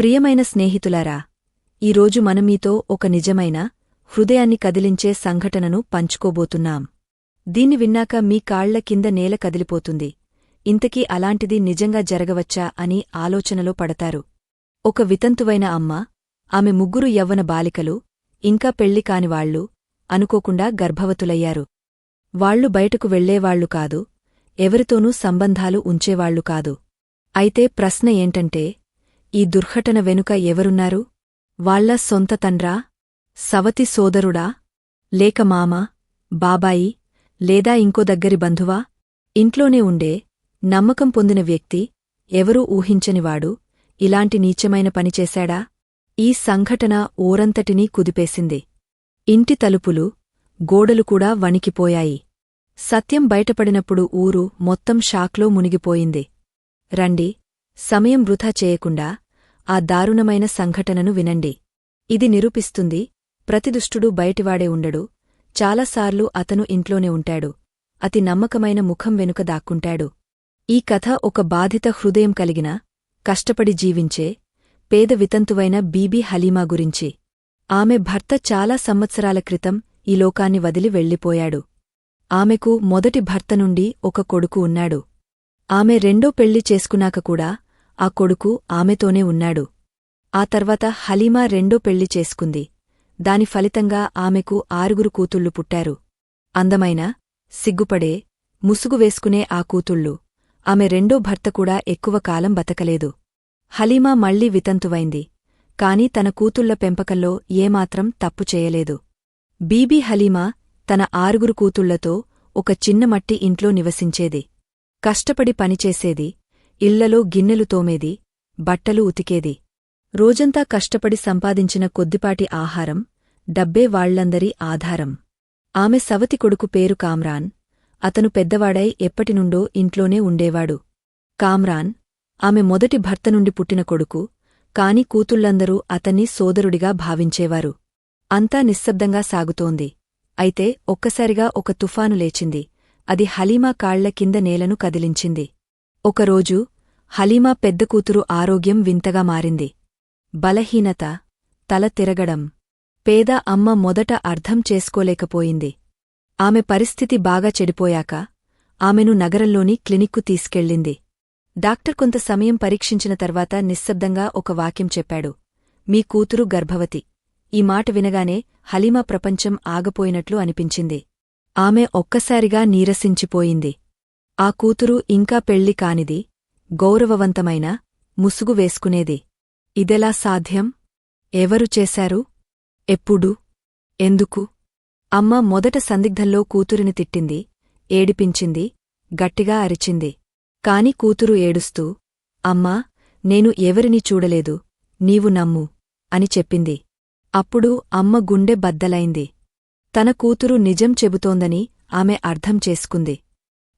ప్రియమైన స్నేహితులారా ఈరోజు మనం మీతో ఒక నిజమైన హృదయాన్ని కదిలించే సంఘటనను పంచుకోబోతున్నాం. దీన్ని విన్నాక మీ కాళ్ళ కింద నేల కదిలిపోతుంది. ఇంతకీ అలాంటిది నిజంగా జరగవచ్చా అని ఆలోచనలో పడతారు. ఒక వితంతువైన అమ్మ ఆమె ముగ్గురు యవ్వన బాలికలు ఇంకా పెళ్ళి కానివాళ్ళు అనుకోకుండా గర్భవతులయ్యారు. వాళ్ళు బయటకు వెళ్ళేవాళ్ళు కాదు ఎవరితోనూ సంబంధాలు ఉంచేవాళ్ళు కాదు. అయితే ప్రశ్న ఏంటంటే ఈ దుర్ఘటన వెనుక ఎవరున్నారు? వాళ్ళ సొంత తండ్రా? సవతి సోదరుడా? లేక మామ? బాబాయి? లేదా ఇంకో దగ్గరి బంధువా? ఇంట్లోనే ఉండే నమ్మకం పొందిన వ్యక్తి ఎవరూ ఊహించనివాడు ఇలాంటి నీచమైన పనిచేశాడా ఈ సంఘటన ఊరంతటినీ కుదిపేసింది. ఇంటి తలుపులు గోడలు కూడా వణికిపోయాయి. సత్యం బయటపడినప్పుడు ఊరు మొత్తం షాక్లో మునిగిపోయింది. రండి సమయం వృథా చేయకుండా ఆ దారుణమైన సంఘటనను వినండి. ఇది నిరూపిస్తుంది ప్రతిదుష్టుడు బయటివాడే ఉండడు చాలాసార్లు అతను ఇంట్లోనే ఉంటాడు అతి నమ్మకమైన ముఖం వెనుక దాక్కుంటాడు. ఈ కథ ఒక బాధిత హృదయం కలిగిన కష్టపడి జీవించే పేద వితంతువైన బీబీ హలీమా గురించి. ఆమె భర్త చాలా సంవత్సరాల క్రితం ఈ లోకాన్ని వదిలి వెళ్ళిపోయాడు. ఆమెకు మొదటి భర్త నుండి ఒక కొడుకు ఉన్నాడు. ఆమె రెండో పెళ్ళి చేసుకున్నాక కూడా ఆ కొడుకు ఆమెతోనే ఉన్నాడు. ఆ తర్వాత హలీమా రెండో పెళ్ళి చేసుకుంది. దాని ఫలితంగా ఆమెకు ఆరుగురు కూతుళ్ళు పుట్టారు. అందమైన సిగ్గుపడే ముసుగు వేసుకునే ఆ కూతుళ్ళు. ఆమె రెండో భర్త కూడా ఎక్కువ కాలం బతకలేదు. హలీమా మళ్ళీ వితంతువైంది. కాని తన కూతుళ్ళ పెంపకంలో ఏమాత్రం తప్పు చేయలేదు. బీబీ హలీమా తన ఆరుగురు కూతుళ్ళతో ఒక చిన్న మట్టి ఇంట్లో నివసించేది. కష్టపడి పనిచేసేది ఇళ్ళలో గిన్నెలు తోమేది బట్టలు ఉతికేది. రోజంతా కష్టపడి సంపాదించిన కొద్దిపాటి ఆహారం డబ్బే వాళ్ళందరి ఆధారం. ఆమె సవతి కొడుకు పేరు కామ్రాన్. అతను పెద్దవాడై ఎప్పటినుండో ఇంట్లోనే ఉండేవాడు. కామ్రాన్ ఆమె మొదటి భర్త నుండి పుట్టిన కొడుకు కాని కూతుళ్ళందరూ అతన్ని సోదరుడిగా భావించేవారు. అంతా నిశ్శబ్దంగా సాగుతోంది. అయితే ఒక్కసారిగా ఒక తుఫాను లేచింది. అది హలీమా కాళ్ళ కింద నేలను కదిలించింది. ఒకరోజు హలీమా పెద్ద కూతురు ఆరోగ్యం వింతగా మారింది. బలహీనత తల తిరగడం పేద అమ్మ మొదట అర్థం చేసుకోలేకపోయింది. ఆమె పరిస్థితి బాగా చెడిపోయాక ఆమెను నగరంలోని క్లినిక్కు తీసుకెళ్ళింది. డాక్టర్ కొంత సమయం పరీక్షించిన తర్వాత నిశ్శబ్దంగా ఒక వాక్యం చెప్పాడు. మీ కూతురు గర్భవతి. ఈ మాట వినగానే హలీమా ప్రపంచం ఆగపోయినట్లు అనిపించింది. ఆమె ఒక్కసారిగా నీరసించిపోయింది. ఆ కూతురు ఇంకా పెళ్ళి కానిది గౌరవవంతమైన ముసుగు వేసుకునేది. ఇదెలా సాధ్యం? ఎవరు చేశారు? ఎప్పుడు? ఎందుకు? అమ్మ మొదట సందిగ్ధంలో కూతురిని తిట్టింది ఏడిపించింది గట్టిగా అరిచింది. కాని కూతురు ఏడుస్తూ అమ్మా నేను ఎవరిని చూడలేదు నీవు నమ్ము అని చెప్పింది. అప్పుడు అమ్మ గుండె బద్దలైంది. తన కూతురు నిజం చెబుతోందని ఆమె అర్థం చేసుకుంది.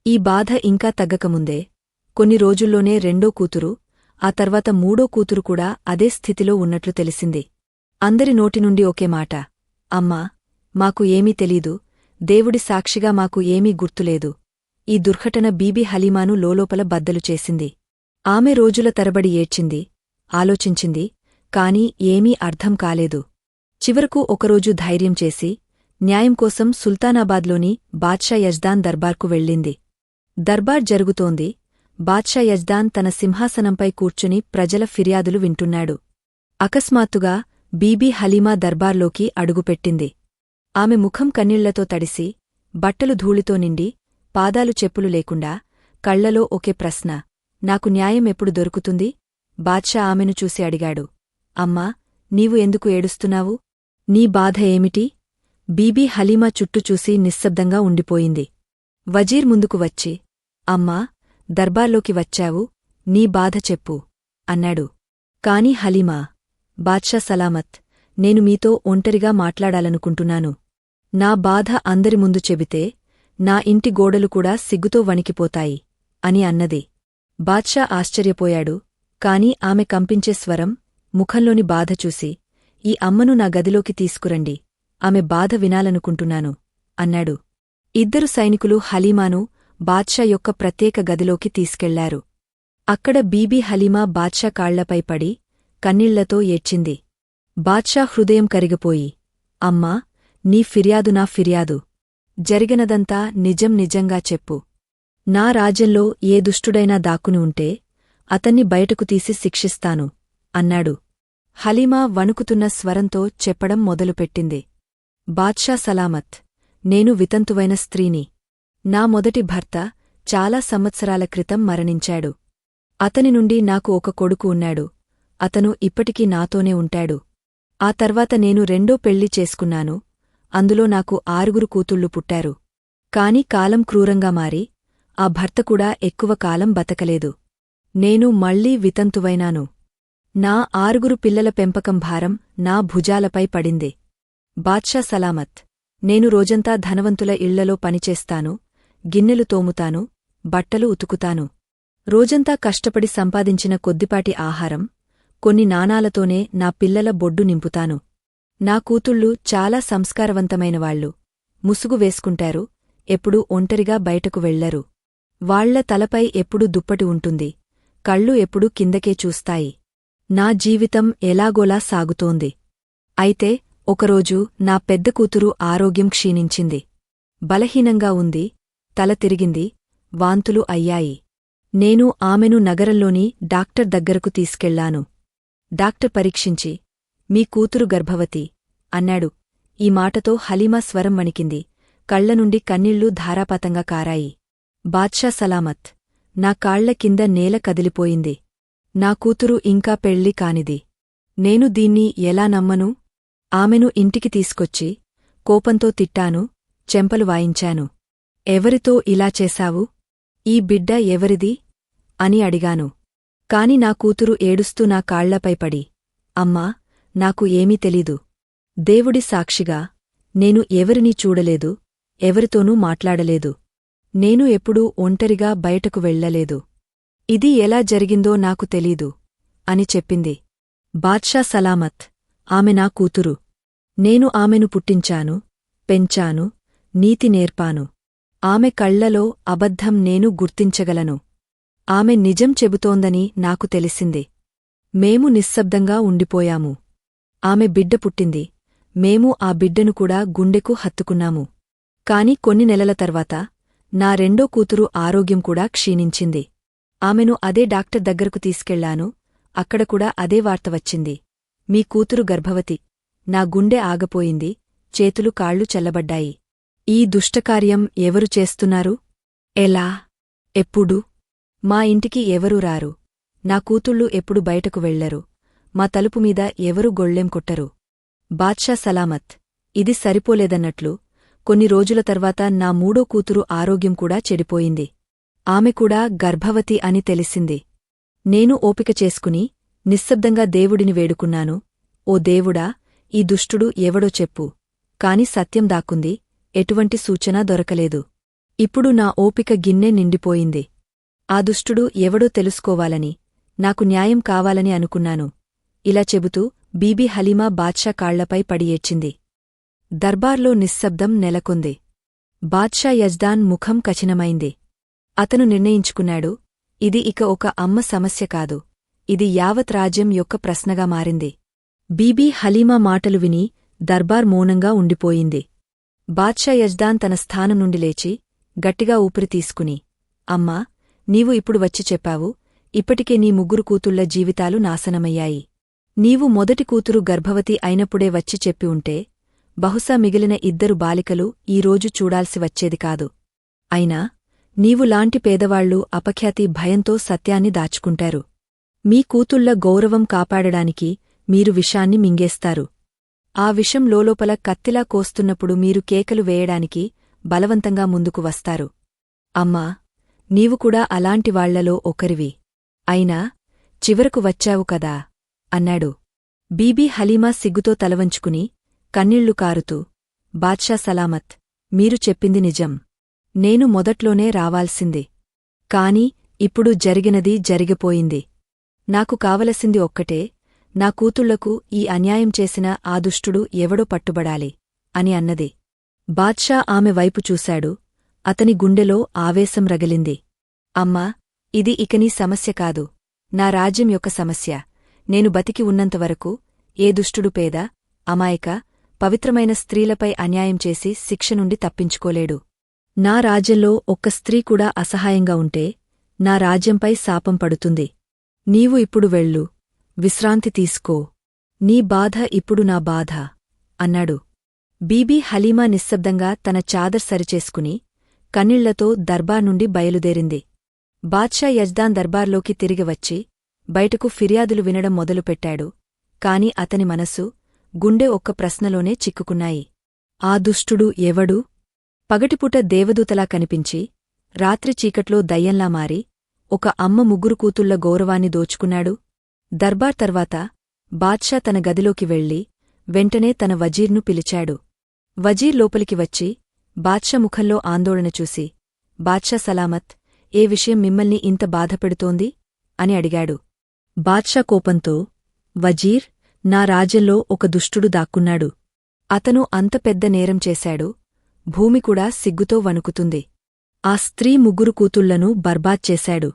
ఈ బాధ ఇంకా తగ్గకముందే కొన్ని రోజుల్లోనే రెండో కూతురు ఆ తర్వాత మూడో కూతురు కూడా అదే స్థితిలో ఉన్నట్లు తెలిసింది. అందరి నోటి నుండి ఒకే మాట అమ్మా మాకు ఏమీ తెలీదు దేవుడి సాక్షిగా మాకు ఏమీ గుర్తులేదు ఈ దుర్ఘటన బీబీ హలీమాను లోలోపల బద్దలు చేసింది. ఆమె రోజుల తరబడి ఏడ్చింది ఆలోచించింది కాని ఏమీ అర్థం కాలేదు. చివరకు ఒకరోజు ధైర్యం చేసి న్యాయం కోసం సుల్తానాబాద్లోని బాద్షా యజ్దాన్ దర్బార్కు వెళ్ళింది. దర్బార్ జరుగుతోంది. బాద్షా యజ్దాన్ తన సింహాసనంపై కూర్చుని ప్రజల ఫిర్యాదులు వింటున్నాడు. అకస్మాత్తుగా బీబీ హలీమా దర్బార్లోకి అడుగుపెట్టింది. ఆమె ముఖం కన్నీళ్ళతో తడిసి బట్టలు ధూళితో నిండి పాదాలు చెప్పులు లేకుండా కళ్ళలో ఒకే ప్రశ్న నాకు న్యాయం ఎప్పుడు దొరుకుతుంది? బాద్షా ఆమెను చూసి అడిగాడు. అమ్మా నీవు ఎందుకు ఏడుస్తున్నావు? నీ బాధ ఏమిటి? బీబీ హలీమా చుట్టూ చూసి నిశ్శబ్దంగా ఉండిపోయింది. వజీర్ ముందుకు వచ్చి అమ్మా దర్బార్లోకి వచ్చావు నీ బాధ చెప్పు అన్నాడు. కాని హలీమా బాద్షా సలామత్ నేను మీతో ఒంటరిగా మాట్లాడాలనుకుంటున్నాను. నా బాధ అందరి ముందు చెబితే నా ఇంటి గోడలు కూడా సిగ్గుతో వణికిపోతాయి అని అన్నది. బాద్షా ఆశ్చర్యపోయాడు కాని ఆమె కంపించే స్వరం ముఖంలోని బాధ చూసి ఈ అమ్మను నా గదిలోకి తీసుకురండి ఆమె బాధ వినాలనుకుంటున్నాను అన్నాడు. ఇద్దరు సైనికులు హలీమాను బాద్షా యొక్క ప్రత్యేక గదిలోకి తీసుకెళ్ళారు. అక్కడ బీబీ హలీమా బాద్షా కాళ్ళపై పడి కన్నీళ్ళతో ఏడ్చింది. బాద్షా హృదయం కరిగిపోయి అమ్మా నీ ఫిర్యాదు నా ఫిర్యాదు. జరిగినదంతా నిజం నిజంగా చెప్పు. నా రాజ్యంలో ఏ దుష్టుడైనా దాక్కుని ఉంటే అతన్ని బయటకు తీసి శిక్షిస్తాను అన్నాడు. హలీమా వణుకుతున్న స్వరంతో చెప్పడం మొదలుపెట్టింది. బాద్షా సలామత్. నేను వితంతువైన స్త్రీని. నా మొదటి భర్త చాలా సంవత్సరాల క్రితం మరణించాడు. అతని నుండి నాకు ఒక కొడుకు ఉన్నాడు. అతను ఇప్పటికీ నాతోనే ఉంటాడు. ఆ తర్వాత నేను రెండో పెళ్ళి చేసుకున్నాను. అందులో నాకు ఆరుగురు కూతుళ్ళు పుట్టారు. కాని కాలం క్రూరంగా మారి ఆ భర్త కూడా ఎక్కువ కాలం బతకలేదు. నేను మళ్ళీ వితంతువైనాను. నా ఆరుగురు పిల్లల పెంపకం భారం నా భుజాలపై పడింది. బాద్షా సలామత్. నేను రోజంతా ధనవంతుల ఇళ్ళలో పనిచేస్తాను గిన్నెలు తోముతాను బట్టలు ఉతుకుతాను. రోజంతా కష్టపడి సంపాదించిన కొద్దిపాటి ఆహారం కొన్ని నాణాలతోనే నా పిల్లల బొడ్డు నింపుతాను. నా కూతుళ్ళు చాలా సంస్కారవంతమైనవాళ్ళు ముసుగు వేసుకుంటారు ఎప్పుడూ ఒంటరిగా బయటకు వెళ్ళరు వాళ్ళ తలపై ఎప్పుడు దుప్పటి ఉంటుంది కళ్ళు ఎప్పుడూ కిందకే చూస్తాయి. నా జీవితం ఎలాగోలా సాగుతోంది. అయితే ఒకరోజు నా పెద్ద కూతురు ఆరోగ్యం క్షీణించింది. బలహీనంగా ఉంది తల తిరిగింది వాంతులు అయ్యాయి. నేను ఆమెను నగరంలోని డాక్టర్ దగ్గరకు తీసుకెళ్ళాను. డాక్టర్ పరీక్షించి మీ కూతురు గర్భవతి అన్నాడు. ఈ మాటతో హలీమా స్వరం వణికింది కళ్ళనుండి కన్నీళ్ళు ధారాపాతంగా కారాయి. బాద్షా సలామత్. నా కాళ్ళ కింద నేల కదిలిపోయింది. నా కూతురు ఇంకా పెళ్ళి కానిది. నేను దీన్ని ఎలా నమ్మను? ఆమెను ఇంటికి తీసుకొచ్చి కోపంతో తిట్టాను చెంపలు వాయించాను. ఎవరితో ఇలా చేశావు? ఈ బిడ్డ ఎవరిది? అని అడిగాను. కాని నా కూతురు ఏడుస్తూ నా కాళ్ళపై పడి అమ్మా నాకు ఏమీ తెలీదు. దేవుడి సాక్షిగా నేను ఎవరినీ చూడలేదు ఎవరితోనూ మాట్లాడలేదు. నేను ఎప్పుడూ ఒంటరిగా బయటకు వెళ్ళలేదు ఇది ఎలా జరిగిందో నాకు తెలీదు అని చెప్పింది. బాద్షా సలామత్ ఆమె నా కూతురు. నేను ఆమెను పుట్టించాను పెంచాను నీతి నేర్పాను. ఆమె కళ్ళలో అబద్ధం నేను గుర్తించగలను. ఆమె నిజం చెబుతోందని నాకు తెలిసింది. మేము నిశ్శబ్దంగా ఉండిపోయాము. ఆమె బిడ్డ పుట్టింది. మేము ఆ బిడ్డను కూడా గుండెకు హత్తుకున్నాము. కాని కొన్ని నెలల తర్వాత నా రెండో కూతురు ఆరోగ్యం కూడా క్షీణించింది. ఆమెను అదే డాక్టర్ దగ్గరకు తీసుకెళ్ళాను. అక్కడ కూడా అదే వార్త వచ్చింది. మీ కూతురు గర్భవతి. నా గుండె ఆగపోయింది చేతులు కాళ్ళు చల్లబడ్డాయి. ఈ దుష్టకార్యం ఎవరు చేస్తున్నారు? ఎలా? ఎప్పుడు? మా ఇంటికి ఎవరూ రారు? నా కూతుళ్ళు ఎప్పుడు బయటకు వెళ్ళరు మా తలుపు మీద ఎవరూ గొళ్ళెం కొట్టరు? బాద్షా సలామత్ ఇది సరిపోలేదన్నట్లు కొన్ని రోజుల తర్వాత నా మూడో కూతురు ఆరోగ్యం కూడా చెడిపోయింది. ఆమె కూడా గర్భవతి అని తెలిసింది. నేను ఓపిక చేసుకుని నిశ్శబ్దంగా దేవుడిని వేడుకున్నాను. ఓ దేవుడా ఈ దుష్టుడు ఎవడో చెప్పు. కాని సత్యం దాక్కుంది. ఎటువంటి సూచన దొరకలేదు. ఇప్పుడు నా ఓపిక గిన్నె నిండిపోయింది. ఆ దుష్టుడు ఎవడో తెలుసుకోవాలని నాకు న్యాయం కావాలని అనుకున్నాను. ఇలా చెబుతూ బీబీ హలీమా బాద్షా కాళ్ళపై పడి ఏడ్చింది. దర్బార్లో నిశ్శబ్దం నెలకొంది. బాద్షా యజ్దాన్ ముఖం కఠినమైంది. అతను నిర్ణయించుకున్నాడు ఇది ఇక ఒక అమ్మ సమస్య కాదు. ఇది యావత్ రాజ్యం యొక్క ప్రశ్నగా మారింది. బీబీ హలీమా మాటలు విని దర్బార్ మౌనంగా ఉండిపోయింది. బాద్షా యజ్దాన్ తన స్థానం నుండి లేచి గట్టిగా ఊపిరి తీసుకుని అమ్మా నీవు ఇప్పుడు వచ్చి చెప్పావు ఇప్పటికే నీ ముగ్గురు కూతుళ్ళ జీవితాలు నాశనమయ్యాయి. నీవు మొదటి కూతురు గర్భవతి అయినప్పుడే వచ్చి చెప్పి ఉంటే బహుశా మిగిలిన ఇద్దరు బాలికలు ఈరోజు చూడాల్సి వచ్చేది కాదు. అయినా నీవు లాంటి పేదవాళ్ళు అపఖ్యాతి భయంతో సత్యాన్ని దాచుకుంటారు. మీ కూతుళ్ళ గౌరవం కాపాడడానికి మీరు విషాన్ని మింగేస్తారు. ఆ విషం లోలోపల కత్తిలా కోస్తున్నప్పుడు మీరు కేకలు వేయడానికి బలవంతంగా ముందుకు వస్తారు. అమ్మా నీవు కూడా ఒకరివి. అయినా చివరకు వచ్చావు కదా? అన్నాడు. బీబీ హలీమా సిగ్గుతో తలవంచుకుని కన్నీళ్ళు కారుతూ బాద్షా సలామత్ మీరు చెప్పింది నిజం. నేను మొదట్లోనే రావాల్సింది. కాని ఇప్పుడు జరిగినది జరిగిపోయింది. నాకు కావలసింది ఒక్కటే నా కూతుళ్ళకు ఈ అన్యాయం చేసిన ఆ దుష్టుడు ఎవడో పట్టుబడాలి అని అన్నది. బాద్షా ఆమె వైపు చూశాడు. అతని గుండెలో ఆవేశం రగిలింది. అమ్మా ఇది ఇక నీ సమస్య కాదు. నా రాజ్యం యొక్క సమస్య. నేను బతికి ఉన్నంతవరకు ఏ దుష్టుడు పేద అమాయక పవిత్రమైన స్త్రీలపై అన్యాయం చేసి శిక్ష నుండి తప్పించుకోలేడు. నా రాజ్యంలో ఒక్క స్త్రీ కూడా అసహాయంగా ఉంటే నా రాజ్యంపై శాపం పడుతుంది. నీవు ఇప్పుడు వెళ్ళు. విశ్రాంతి తీసుకో. నీ బాధ ఇప్పుడు నా బాధ అన్నాడు. బీబీ హలీమా నిశ్శబ్దంగా తన చాదర్ సరిచేసుకుని కన్నీళ్ళతో దర్బార్ నుండి బయలుదేరింది. బాద్షా యజ్దాన్ దర్బార్లోకి తిరిగి వచ్చి బయటకు ఫిర్యాదులు వినడం మొదలుపెట్టాడు కాని అతని మనసు గుండె ఒక్క ప్రశ్నలోనే చిక్కుకున్నాయి. ఆ దుష్టుడు ఎవడు? పగటిపూట దేవదూతలా కనిపించి రాత్రి చీకట్లో దయ్యంలా మారి ఒక అమ్మ ముగ్గురు కూతుళ్ళ గౌరవాన్ని దోచుకున్నాడు. దర్బార్ తర్వాత బాద్షా తన గదిలోకి వెళ్ళి వెంటనే తన వజీర్ను పిలిచాడు. వజీర్ లోపలికి వచ్చి బాద్షా ముఖంలో ఆందోళన చూసి బాద్షా సలామత్ ఏ విషయం మిమ్మల్ని ఇంత బాధపెడుతోంది? అని అడిగాడు. బాద్షా కోపంతో వజీర్ నా రాజ్యంలో ఒక దుష్టుడు దాక్కున్నాడు. అతను అంత పెద్ద నేరం చేశాడు. భూమి కూడా సిగ్గుతో వణుకుతుంది. ఆ స్త్రీ ముగ్గురు కూతుళ్ళను బర్బాద్ చేశాడు.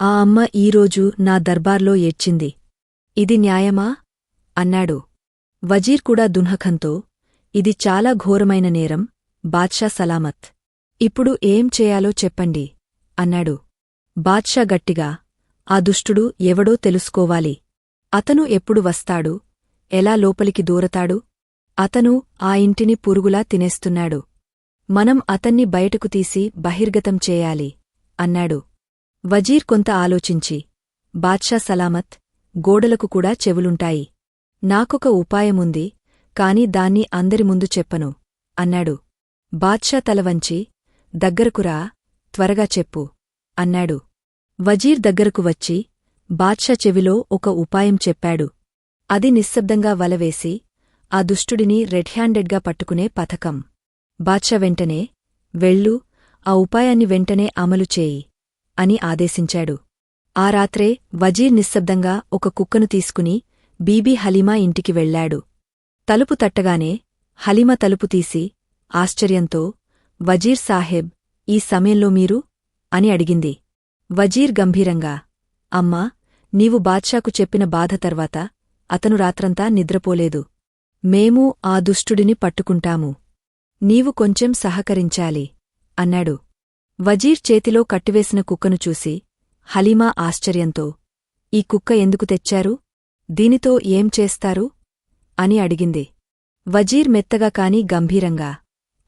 ఆ అమ్మ ఈరోజు నా దర్బార్లో ఏడ్చింది. ఇది న్యాయమా? అన్నాడు. వజీర్ కూడా దున్హఖంతో ఇది చాలా ఘోరమైన నేరం బాద్షా సలామత్. ఇప్పుడు ఏం చేయాలో చెప్పండి అన్నాడు. బాద్షా గట్టిగా ఆ దుష్టుడు ఎవడో తెలుసుకోవాలి. అతను ఎప్పుడు వస్తాడు? ఎలా లోపలికి దూరతాడు? అతను ఆ ఇంటిని పురుగులా తినేస్తున్నాడు. మనం అతన్ని బయటకు తీసి బహిర్గతం చేయాలి అన్నాడు. వజీర్ కొంత ఆలోచించి బాద్షా సలామత్ గోడలకు కూడా చెవులుంటాయి. నాకొక ఉపాయముంది కాని దాన్ని అందరి ముందు చెప్పను అన్నాడు. బాద్షా తలవంచి దగ్గరకురా త్వరగా చెప్పు అన్నాడు. వజీర్ దగ్గరకు వచ్చి బాద్షా చెవిలో ఒక ఉపాయం చెప్పాడు. అది నిశ్శబ్దంగా వలవేసి ఆ దుష్టుడిని రెడ్ హ్యాండెడ్గా పట్టుకునే పథకం. బాద్షా వెంటనే వెళ్ళు ఆ ఉపాయాన్ని వెంటనే అమలు చేయి. అని ఆదేశించాడు. ఆ రాత్రే వజీర్ నిశ్శబ్దంగా ఒక కుక్కను తీసుకుని బీబీ హలీమా ఇంటికి వెళ్ళాడు తలుపు తట్టగానే హలీమ తలుపు తీసి ఆశ్చర్యంతో వజీర్ సాహెబ్ ఈ సమయంలో మీరు అని అడిగింది. వజీర్ గంభీరంగా అమ్మా నీవు బాద్షాకు చెప్పిన బాధ తర్వాత అతను రాత్రంతా నిద్రపోలేదు. మేము ఆ దుష్టుడిని పట్టుకుంటాము. నీవు కొంచెం సహకరించాలి అన్నాడు. వజీర్ చేతిలో కట్టివేసిన కుక్కను చూసి హలీమా ఆశ్చర్యంతో ఈ కుక్క ఎందుకు తెచ్చారు? దీనితో ఏం చేస్తారు? అని అడిగింది. వజీర్ మెత్తగా కాని గంభీరంగా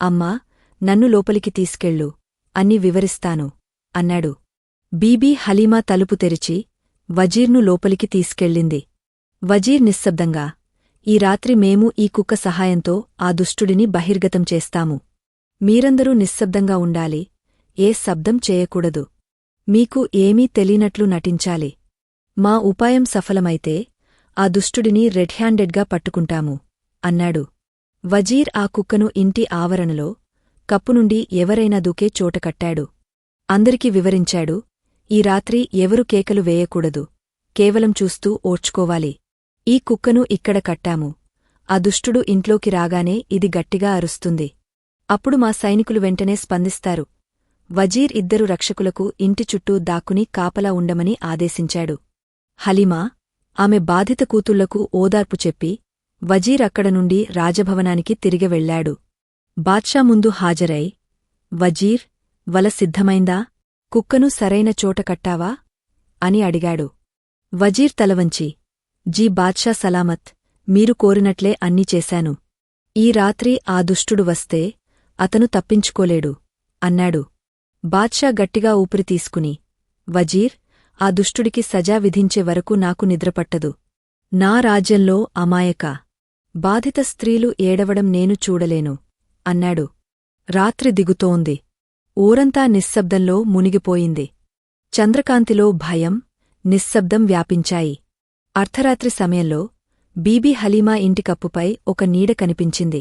అమ్మా నన్ను లోపలికి తీసుకెళ్ళు అన్ని వివరిస్తాను అన్నాడు. బీబీ హలీమా తలుపు తెరిచి వజీర్ను లోపలికి తీసుకెళ్ళింది. వజీర్ నిశ్శబ్దంగా ఈ రాత్రి మేము ఈ కుక్క సహాయంతో ఆ దుష్టుడిని బహిర్గతం చేస్తాము. మీరందరూ నిశ్శబ్దంగా ఉండాలి ఏ శబ్దం చేయకూడదు. మీకు ఏమీ తెలియనట్లు నటించాలి. మా ఉపాయం సఫలమైతే ఆ దుష్టుడిని రెడ్ హ్యాండెడ్గా పట్టుకుంటాము అన్నాడు. వజీర్ ఆ కుక్కను ఇంటి ఆవరణలో కప్పునుండి ఎవరైనా దూకే చోట కట్టాడు. అందరికీ వివరించాడు ఈ రాత్రి ఎవరు కేకలు వేయకూడదు కేవలం చూస్తూ ఓడ్చుకోవాలి ఈ కుక్కను ఇక్కడ కట్టాము ఆ దుష్టుడు ఇంట్లోకి రాగానే ఇది గట్టిగా అరుస్తుంది. అప్పుడు మా సైనికులు వెంటనే స్పందిస్తారు వజీర్ ఇద్దరు రక్షకులకు ఇంటి చుట్టూ దాక్కుని కాపలా ఉండమని ఆదేశించాడు. హలీమా ఆమె బాధిత కూతుళ్ళకు ఓదార్పు చెప్పి వజీర్ అక్కడ నుండి రాజభవనానికి తిరిగి వెళ్ళాడు బాద్షా ముందు హాజరై వజీర్ వల సిద్ధమైందా? కుక్కను సరైన చోట కట్టావా? అని అడిగాడు. వజీర్ తలవంచి జీ బాద్షా సలామత్ మీరు కోరినట్లే అన్నీ చేశాను. ఈ రాత్రి ఆ దుష్టుడు వస్తే అతను తప్పించుకోలేడు అన్నాడు. బాద్షా గట్టిగా ఊపిరి తీసుకుని వజీర్ ఆ దుష్టుడికి సజా విధించే వరకు నాకు నిద్రపట్టదు. నా రాజ్యంలో అమాయక బాధిత స్త్రీలు ఏడవడం నేను చూడలేను అన్నాడు. రాత్రి దిగుతోంది. ఊరంతా నిశ్శబ్దంలో మునిగిపోయింది. చంద్రకాంతిలో భయం నిశ్శబ్దం వ్యాపించాయి. అర్ధరాత్రి సమయంలో బీబీ హలీమా ఇంటి కప్పుపై ఒక నీడ కనిపించింది.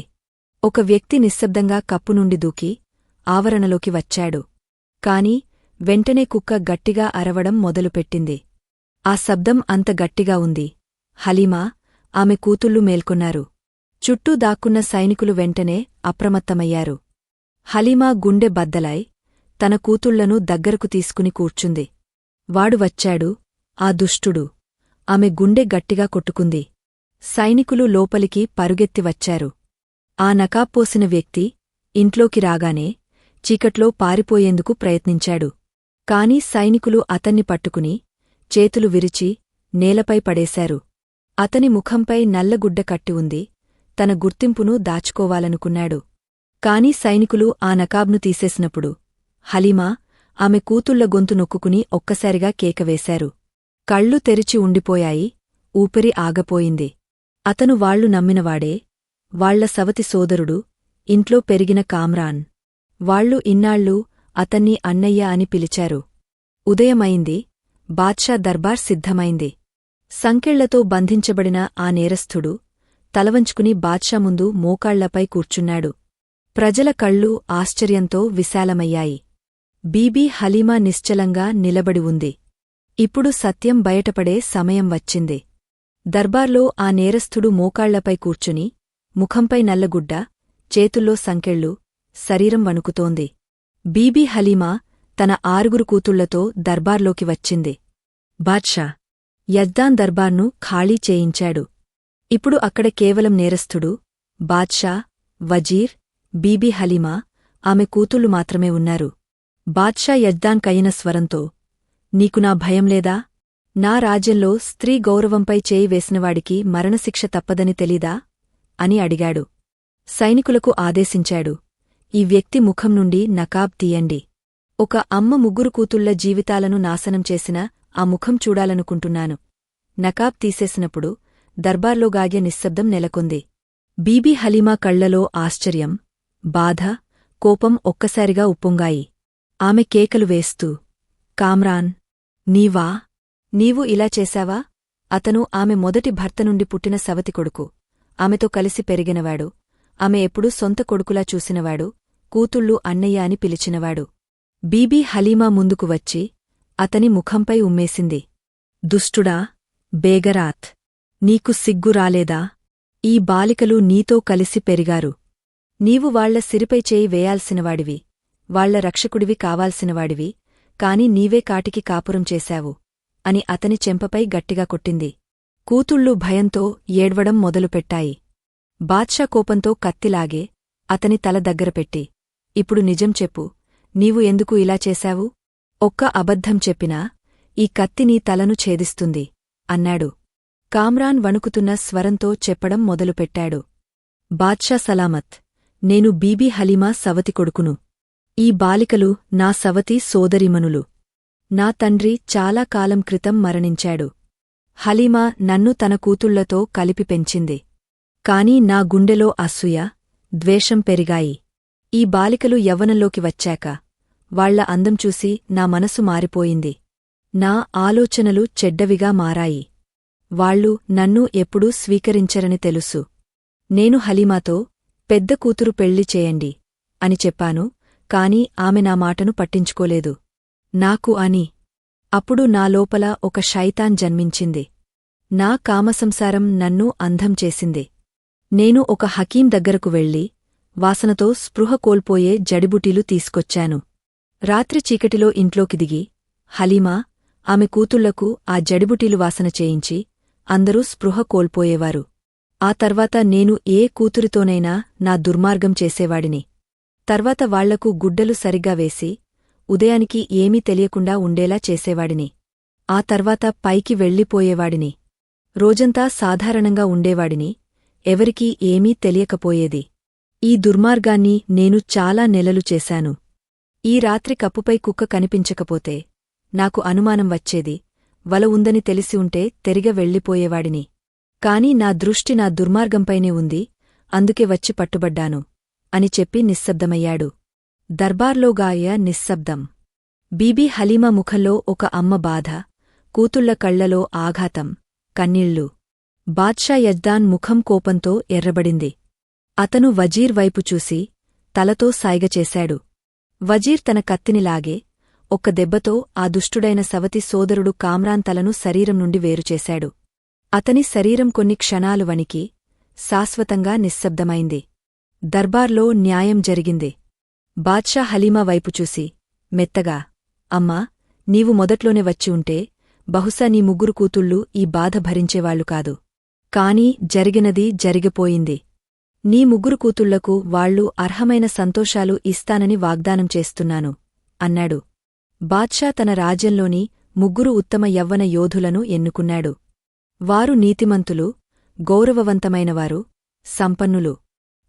ఒక వ్యక్తి నిశ్శబ్దంగా కప్పు నుండి దూకి ఆవరణలోకి వచ్చాడు. కాని వెంటనే కుక్క గట్టిగా అరవడం మొదలుపెట్టింది. ఆ శబ్దం అంత గట్టిగా ఉంది. హలీమా ఆమె కూతుళ్ళు మేల్కొన్నారు. చుట్టూ దాక్కున్న సైనికులు వెంటనే అప్రమత్తమయ్యారు. హలీమా గుండె బద్దలాయ్ తన కూతుళ్ళను దగ్గరకు తీసుకుని కూర్చుంది. వాడు వచ్చాడు. ఆ దుష్టుడు. ఆమె గుండె గట్టిగా కొట్టుకుంది. సైనికులు లోపలికి పరుగెత్తి వచ్చారు. ఆ నకాపోసిన వ్యక్తి ఇంట్లోకి రాగానే చీకట్లో పారిపోయేందుకు ప్రయత్నించాడు. కాని సైనికులు అతన్ని పట్టుకుని చేతులు విరిచి నేలపై పడేశారు. అతని ముఖంపై నల్లగుడ్డ కట్టి ఉంది తన గుర్తింపును దాచుకోవాలనుకున్నాడు. కాని సైనికులు ఆ నకాబ్ను తీసేసినప్పుడు హలీమా ఆమె కూతుళ్ళ గొంతు నొక్కుకుని ఒక్కసారిగా కేకవేశారు కళ్ళు తెరిచి ఉండిపోయాయి ఊపిరి ఆగపోయింది. అతను వాళ్ళు నమ్మినవాడే వాళ్ళ సవతి సోదరుడు ఇంట్లో పెరిగిన కామ్రాన్. వాళ్ళు ఇన్నాళ్ళు అతన్ని అన్నయ్య అని పిలిచారు. ఉదయమైంది. బాద్షా దర్బార్ సిద్ధమైంది. సంకెళ్ళతో బంధించబడిన ఆ నేరస్థుడు తలవంచుకుని బాద్షా ముందు మోకాళ్ళపై కూర్చున్నాడు. ప్రజల కళ్ళు ఆశ్చర్యంతో విశాలమయ్యాయి. బీబీ హలీమా నిశ్చలంగా నిలబడి ఉంది. ఇప్పుడు సత్యం బయటపడే సమయం వచ్చింది. దర్బార్లో ఆ నేరస్థుడు మోకాళ్ళపై కూర్చుని ముఖంపై నల్లగుడ్డ చేతుల్లో సంకెళ్ళు శరీరం వణుకుతోంది. బీబీ హలీమా తన ఆరుగురు కూతుళ్ళతో దర్బార్లోకి వచ్చింది. బాద్షా యజ్దాన్ దర్బార్ను ఖాళీ చేయించాడు. ఇప్పుడు అక్కడ కేవలం నేరస్థుడు బాద్షా వజీర్ బీబీ హలీమా ఆమె కూతుళ్ళు మాత్రమే ఉన్నారు. బాద్షా యజ్దాన్ కయిన స్వరంతో నీకు నా భయం లేదా? నా రాజ్యంలో స్త్రీ గౌరవంపై చేయి వేసినవాడికి మరణశిక్ష తప్పదని తెలీదా? అని అడిగాడు. సైనికులకు ఆదేశించాడు. ఈ వ్యక్తి ముఖం నుండి నకాబ్ తీయండి. ఒక అమ్మ ముగ్గురు కూతుళ్ళ జీవితాలను నాశనం చేసిన ఆ ముఖం చూడాలనుకుంటున్నాను. నకాబ్ తీసేసినప్పుడు దర్బార్లోగాగే నిశ్శబ్దం నెలకొంది. బీబీ హలీమా కళ్ళలో ఆశ్చర్యం బాధ కోపం ఒక్కసారిగా ఉప్పొంగాయి. ఆమె కేకలు వేస్తూ కామ్రాన్ నీవా? నీవు ఇలా చేశావా? అతను ఆమె మొదటి భర్త నుండి పుట్టిన సవతి కొడుకు. ఆమెతో కలిసి పెరిగినవాడు. ఆమె ఎప్పుడూ సొంత కొడుకులా చూసినవాడు. కూతుళ్ళు అన్నయ్య అని పిలిచినవాడు. బీబీ హలీమా ముందుకు వచ్చి అతని ముఖంపై ఉమ్మేసింది. దుష్టుడా బేగరాత్ నీకు సిగ్గు రాలేదా? ఈ బాలికలు నీతో కలిసి పెరిగారు. నీవు వాళ్ళ సిరిపై చేయి వేయాల్సినవాడివి. వాళ్ళ రక్షకుడివి కావాల్సినవాడివి. కాని నీవే కాటికి కాపురం చేశావు అని అతని చెంపపై గట్టిగా కొట్టింది. కూతుళ్ళు భయంతో ఏడ్వడం మొదలుపెట్టాయి. బాద్షా కోపంతో కత్తిలాగే అతని తల దగ్గరపెట్టి ఇప్పుడు నిజం చెప్పు. నీవు ఎందుకు ఇలా చేశావు? ఒక్క అబద్ధం చెప్పినా ఈ కత్తి నీ తలను ఛేదిస్తుంది అన్నాడు. కామ్రాన్ వణుకుతున్న స్వరంతో చెప్పడం మొదలుపెట్టాడు. బాద్షా సలామత్ నేను బీబీ హలీమా సవతి కొడుకును. ఈ బాలికలు నా సవతి సోదరిమనులు నా తండ్రి చాలా కాలం క్రితం మరణించాడు. హలీమా నన్ను తన కూతుళ్ళతో కలిపి పెంచింది. కాని నా గుండెలో అసూయ ద్వేషం పెరిగాయి. ఈ బాలికలు యవ్వనంలోకి వచ్చాక వాళ్ళ అందం చూసి నా మనసు మారిపోయింది. నా ఆలోచనలు చెడ్డవిగా మారాయి. వాళ్ళు నన్ను ఎప్పుడూ స్వీకరించరని తెలుసు. నేను హలీమాతో పెద్ద కూతురు పెళ్ళి చేయండి అని చెప్పాను కాని ఆమె నా మాటను పట్టించుకోలేదు. నాకు అని. అప్పుడు నా లోపల ఒక షైతాన్ జన్మించింది. నా కామసంసారం నన్ను అంధం చేసింది. నేను ఒక హకీం దగ్గరకు వెళ్ళి వాసనతో స్పృహ కోల్పోయే జడిబుటీలు తీసుకొచ్చాను. రాత్రి చీకటిలో ఇంట్లోకి దిగి హలీమా ఆమె కూతుళ్ళకు ఆ జడిబుటీలు వాసన చేయించి అందరూ స్పృహ కోల్పోయేవారు. ఆ తర్వాత నేను ఏ కూతురితోనైనా నా దుర్మార్గం చేసేవాడిని. తర్వాత వాళ్ళకు గుడ్డలు సరిగ్గా వేసి ఉదయానికి ఏమీ తెలియకుండా ఉండేలా చేసేవాడిని. ఆ తర్వాత పైకి వెళ్ళిపోయేవాడిని. రోజంతా సాధారణంగా ఉండేవాడిని ఎవరికీ ఏమీ తెలియకపోయేది. ఈ దుర్మార్గాన్ని నేను చాలా నెలలు చేశాను. ఈ రాత్రి కప్పుపై కుక్క కనిపించకపోతే నాకు అనుమానం వచ్చేది వల ఉందని తెలిసి ఉంటే తెరిగ వెళ్ళిపోయేవాడిని. కాని నా దృష్టి నా దుర్మార్గంపైనే ఉంది అందుకే వచ్చి పట్టుబడ్డాను అని చెప్పి నిశ్శబ్దమయ్యాడు. దర్బార్లోగాయ నిశ్శబ్దం. బీబీ హలీమా ముఖంలో ఒక అమ్మ బాధ కూతుళ్ళ కళ్ళలో ఆఘాతం కన్నీళ్ళు బాద్షా యజ్దాన్ ముఖం కోపంతో ఎర్రబడింది. అతను వజీర్ వైపు చూసి తలతో సాయిగచేశాడు వజీర్ తన కత్తినిలాగే ఒక్క దెబ్బతో ఆ దుష్టుడైన సవతి సోదరుడు కామ్రాన్ తలను శరీరం నుండి వేరుచేశాడు అతని శరీరం కొన్ని క్షణాలు వణికి శాశ్వతంగా నిశ్శబ్దమైంది. దర్బార్లో న్యాయం జరిగింది. బాద్షా హలీమా వైపు చూసి మెత్తగా అమ్మా నీవు మొదట్లోనే వచ్చి ఉంటే బహుశా నీ ముగ్గురు కూతుళ్ళు ఈ బాధ భరించేవాళ్ళు కాదు. కాని జరిగినది జరిగిపోయింది. నీ ముగ్గురు కూతుళ్ళకు వాళ్ళు అర్హమైన సంతోషాలు ఇస్తానని వాగ్దానం చేస్తున్నాను అన్నాడు. బాద్షా తన రాజ్యంలోని ముగ్గురు ఉత్తమ యవ్వన యోధులను ఎన్నుకున్నాడు. వారు నీతిమంతులు గౌరవవంతమైనవారు సంపన్నులు.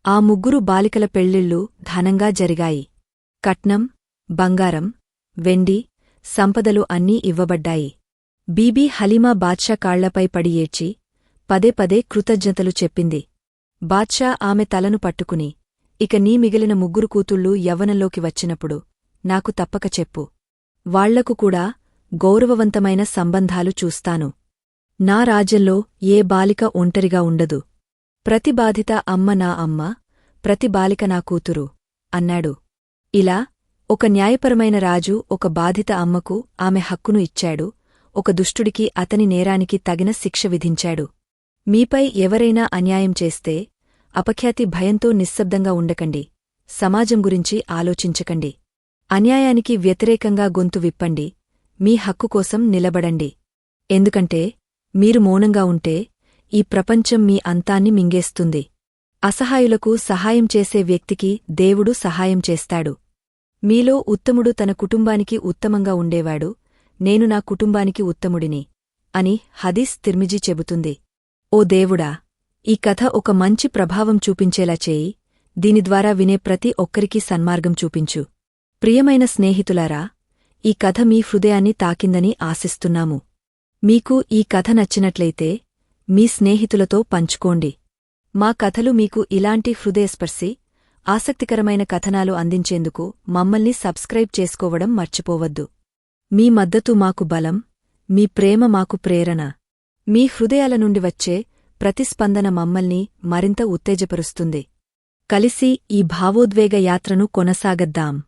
ఆ ముగ్గురు బాలికల పెళ్ళిళ్ళు ఘనంగా జరిగాయి. కట్నం బంగారం వెండి సంపదలు అన్నీ ఇవ్వబడ్డాయి. బీబీ హలీమా బాద్షా కాళ్ళపై పడి ఏడ్చి పదే పదే కృతజ్ఞతలు చెప్పింది. బాద్షా ఆమె తలను పట్టుకుని ఇక నీ మిగిలిన ముగ్గురు కూతుళ్ళు యవ్వనంలోకి వచ్చినప్పుడు నాకు తప్పక చెప్పు. వాళ్ళకు కూడా గౌరవవంతమైన సంబంధాలు చూస్తాను. నా రాజ్యంలో ఏ బాలిక ఒంటరిగా ఉండదు. ప్రతి బాధిత అమ్మ నా అమ్మ ప్రతి బాలిక నా కూతురు అన్నాడు. ఇలా ఒక న్యాయపరమైన రాజు ఒక బాధిత అమ్మకు ఆమె హక్కును ఇచ్చాడు ఒక దుష్టుడికి అతని నేరానికి తగిన శిక్ష విధించాడు. మీపై ఎవరైనా అన్యాయం చేస్తే అపఖ్యాతి భయంతో నిశ్శబ్దంగా ఉండకండి. సమాజం గురించి ఆలోచించకండి. అన్యాయానికి వ్యతిరేకంగా గొంతు విప్పండి. మీ హక్కు కోసం నిలబడండి. ఎందుకంటే మీరు మౌనంగా ఉంటే ఈ ప్రపంచం మీ అంతాన్ని మింగేస్తుంది. అసహాయులకు సహాయం చేసే వ్యక్తికి దేవుడు సహాయం చేస్తాడు. మీలో ఉత్తముడు తన కుటుంబానికి ఉత్తమంగా ఉండేవాడు. నేను నా కుటుంబానికి ఉత్తముడిని అని హదీస్ తిర్మిజీ చెబుతుంది. ఓ దేవుడా ఈ కథ ఒక మంచి ప్రభావం చూపించేలా చేయి దీని ద్వారా వినే ప్రతి ఒక్కరికీ సన్మార్గం చూపించు. ప్రియమైన స్నేహితులారా ఈ కథ మీ హృదయాన్ని తాకిందని ఆశిస్తున్నాము. మీకు ఈ కథ నచ్చినట్లయితే మీ స్నేహితులతో పంచుకోండి. మా కథలు మీకు ఇలాంటి హృదయస్పర్శి ఆసక్తికరమైన కథనాలు అందించేందుకు మమ్మల్ని సబ్స్క్రైబ్ చేసుకోవడం మర్చిపోవద్దు. మీ మద్దతు మాకు బలం మీ ప్రేమ మాకు ప్రేరణ. మీ హృదయాల నుండి వచ్చే ప్రతిస్పందన మమ్మల్ని మరింత ఉత్తేజపరుస్తుంది. కలిసి ఈ భావోద్వేగ యాత్రను కొనసాగద్దాం.